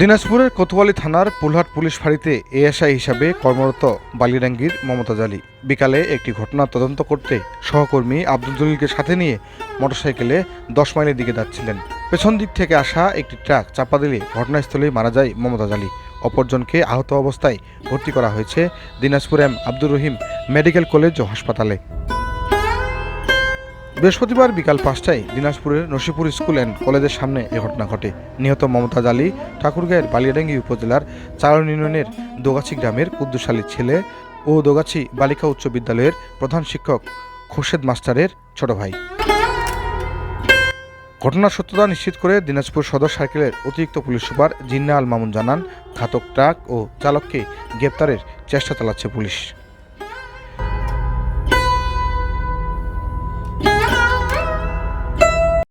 দিনাজপুরের কোতোয়ালি থানার Pulhat police ফাঁড়িতে ASI হিসাবে কর্মরত বালিরাঙ্গীর মমতাজ আলী। বিকালে একটি ঘটনা তদন্ত করতে সহকর্মী আব্দুল জলিলকে সাথে নিয়ে মোটরসাইকেলে দশ মাইলের দিকে যাচ্ছিলেন। পেছন দিক থেকে আসা একটি ট্রাক চাপা দিলে ঘটনাস্থলেই মারা যায় মমতাজ আলী। অপরজনকে আহত অবস্থায় ভর্তি করা হয়েছে Dinajpur M Abdur Rahim medical college ও হাসপাতালে। বৃহস্পতিবার বিকাল পাঁচটায় দিনাজপুরের নসিপুর স্কুল অ্যান্ড কলেজের সামনে এ ঘটনা ঘটে। নিহত মমতাজ আলী ঠাকুরগাঁয়ের বালিয়াডাঙ্গি উপজেলার চারণ ইউনিয়নের দোগাছি গ্রামের কুদ্দুস আলীর ছেলে ও দোগাছি বালিকা উচ্চ বিদ্যালয়ের প্রধান শিক্ষক খোরশেদ মাস্টারের ছোট ভাই। ঘটনার সত্যতা নিশ্চিত করে দিনাজপুর সদর সার্কেলের অতিরিক্ত পুলিশ সুপার জিন্না আল মামুন জানান, ঘাতক ট্রাক ও চালককে গ্রেপ্তারের চেষ্টা চালাচ্ছে পুলিশ।